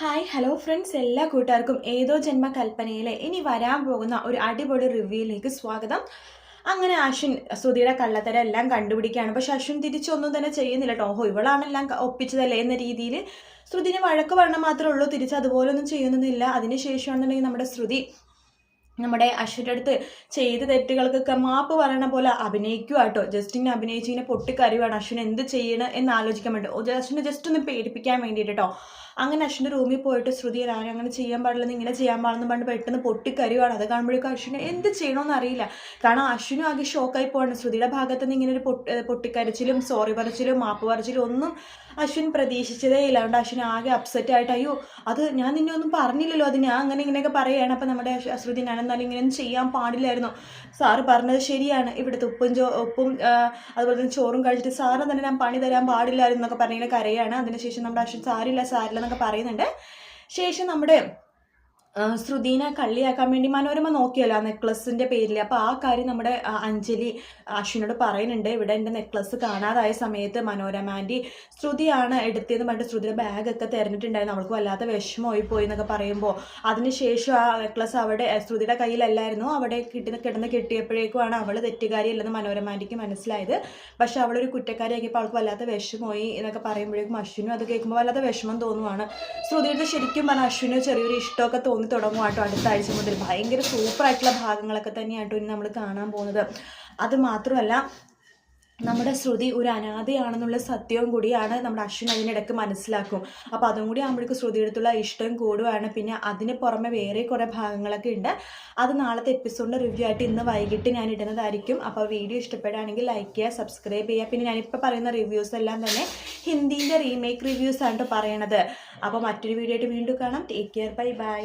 Hi hello friends എല്ലാ കൂട്ടുകാർക്കും ഏതോ ജന്മ കൽപ്പനയിലെ ഇനി വരാൻ പോകുന്ന ഒരു അടിപൊളി റിവ്യൂയിലേക്ക് സ്വാഗതം. അങ്ങനെ അശ്വിൻ സുധിയുടെ കള്ളത്തരം എല്ലാം കണ്ടുപിടിക്കുകയാണ്. പക്ഷെ അശ്വിൻ തിരിച്ചൊന്നും തന്നെ ചെയ്യുന്നില്ല കേട്ടോ. ഓഹോ ഇവളാണെല്ലാം ഒപ്പിച്ചതല്ലേ എന്ന രീതിയിൽ ശ്രുതിന് വഴക്ക് പറഞ്ഞാൽ മാത്രമേ ഉള്ളൂ. തിരിച്ച് അതുപോലൊന്നും ചെയ്യുന്നൊന്നുമില്ല. അതിനുശേഷമാണെന്നുണ്ടെങ്കിൽ നമ്മുടെ ശ്രുതി നമ്മുടെ അശ്വിന്റെ അടുത്ത് ചെയ്ത തെറ്റുകൾക്കൊക്കെ മാപ്പ് പറയണ പോലെ അഭിനയിക്കുക കേട്ടോ. ജസ്റ്റ് ഇങ്ങനെ അഭിനയിച്ച് ഇങ്ങനെ പൊട്ടിക്കറിവാണ് അശ്വിൻ എന്ത് ചെയ്യണം എന്ന് ആലോചിക്കാൻ വേണ്ടി. അശ്വിനെ ജസ്റ്റ് ഒന്ന് പേടിപ്പിക്കാൻ വേണ്ടിയിട്ട് കേട്ടോ. അങ്ങനെ അശ്വിന്റെ റൂമിൽ പോയിട്ട് ശ്രുതി ഞാൻ അങ്ങനെ ചെയ്യാൻ പാടില്ലെന്ന് ഇങ്ങനെ ചെയ്യാൻ പാടില്ലെന്ന് പറഞ്ഞ് പെട്ടെന്ന് പൊട്ടിക്കരുവാണ് അത് കാണുമ്പോഴേക്കും അശ്വിന് എന്ത് ചെയ്യണമെന്ന് അറിയില്ല. കാരണം അശ്വിനും ആകെ ഷോക്കായി പോവാണ്. ശ്രുതിയുടെ ഭാഗത്ത് നിന്ന് ഇങ്ങനെ ഒരു പൊട്ടി പൊട്ടിക്കരച്ചിലും സോറി പറച്ചിലും മാപ്പ് പറച്ചിലും ഒന്നും അശ്വിൻ പ്രതീക്ഷിച്ചതേ ഇല്ല. അതുകൊണ്ട് അശ്വിൻ ആകെ അപ്സെറ്റ് ആയിട്ട് അയ്യോ അത് ഞാൻ നിന്നെ ഒന്നും പറഞ്ഞില്ലല്ലോ. അത് ഞാൻ അങ്ങനെ ഇങ്ങനെയൊക്കെ പറയുകയാണ് അപ്പം നമ്മുടെ ശ്രുതി ഞാൻ എന്നാലും ഇങ്ങനെയൊന്നും ചെയ്യാൻ പാടില്ലായിരുന്നു. സാറ് പറഞ്ഞത് ശരിയാണ്. ഇവിടുത്തെ ഉപ്പും ചോ ഉപ്പും അതുപോലെ തന്നെ ചോറും കഴിച്ചിട്ട് സാറിന് തന്നെ ഞാൻ പണി തരാൻ പാടില്ലായിരുന്നു എന്നൊക്കെ പറഞ്ഞിങ്ങനെ കരയാണ്. അതിനുശേഷം നമ്മുടെ അശ്വിൻ സാരില്ല സാരില്ല എന്നൊക്കെ പറയുന്നുണ്ട്. ശേഷം നമ്മുടെ ശ്രുതിനെ കള്ളിയാക്കാൻ വേണ്ടി മനോരമ നോക്കിയല്ലോ ആ നെക്ലസിന്റെ പേരിൽ. അപ്പോൾ ആ കാര്യം നമ്മുടെ അഞ്ജലി അശ്വിനോട് പറയുന്നുണ്ട്. ഇവിടെ എന്റെ നെക്ലസ് കാണാതായ സമയത്ത് മനോരമ ആന്റി ശ്രുതിയാണ് എടുത്തതെന്ന് പറഞ്ഞിട്ട് ശ്രുതിയുടെ ബാഗൊക്കെ തിരഞ്ഞിട്ടുണ്ടായിരുന്നു. അവൾക്ക് വല്ലാത്ത വിഷമമായി പോയി എന്നൊക്കെ പറയുമ്പോൾ അതിനുശേഷം ആ നെക്ലസ് അവിടെ ശ്രുതിയുടെ കയ്യിലല്ലായിരുന്നു. അവിടെ കിട്ടി കിടന്ന് കിട്ടിയപ്പോഴേക്കുമാണ് അവൾ തെറ്റുകാരിയല്ലെന്ന് മനോരമ ആന്റിക്ക് മനസ്സിലായത്. പക്ഷെ അവളൊരു കുറ്റക്കാരിയാക്കിയപ്പോൾ അവൾക്ക് വല്ലാത്ത വിഷമമായി എന്നൊക്കെ പറയുമ്പോഴേക്കും അശ്വിനും അത് കേൾക്കുമ്പോൾ വല്ലാത്ത വിഷമം തോന്നുവാണ്. ശ്രുതിയുടെ ശരിക്കും പറഞ്ഞാൽ അശ്വിന് ചെറിയൊരു ഇഷ്ടമൊക്കെ തുടങ്ങും കേട്ടോ അടുത്ത ആഴ്ച മുതൽ. ഭയങ്കര സൂപ്പറായിട്ടുള്ള ഭാഗങ്ങളൊക്കെ തന്നെയാട്ടോ ഇനി നമ്മൾ കാണാൻ പോകുന്നത്. അത് മാത്രമല്ല നമ്മുടെ ശ്രുതി ഒരു അനാഥയാണെന്നുള്ള സത്യവും കൂടിയാണ് നമ്മുടെ അശ്വിൻ അതിനിടയ്ക്ക് മനസ്സിലാക്കും. അപ്പോൾ അതും കൂടി ആകുമ്പോഴേക്കും ശ്രുതിയെടുത്തുള്ള ഇഷ്ടം കൂടുവാണ്. പിന്നെ അതിന് പുറമെ വേറെ കുറേ ഭാഗങ്ങളൊക്കെ ഉണ്ട്. അത് നാളത്തെ എപ്പിസോഡിന്റെ റിവ്യൂ ആയിട്ട് ഇന്ന് വൈകിട്ട് ഞാൻ ഇടുന്നതായിരിക്കും. അപ്പോൾ വീഡിയോ ഇഷ്ടപ്പെടുകയാണെങ്കിൽ ലൈക്ക് ചെയ്യുക സബ്സ്ക്രൈബ് ചെയ്യുക. പിന്നെ ഞാനിപ്പോൾ പറയുന്ന റിവ്യൂസ് എല്ലാം തന്നെ ഹിന്ദീന്റെ റീമേക്ക് റിവ്യൂസ് ആണ് പറയണത്. അപ്പോൾ മറ്റൊരു വീഡിയോ ആയിട്ട് വീണ്ടും കാണാം. Take care bye bye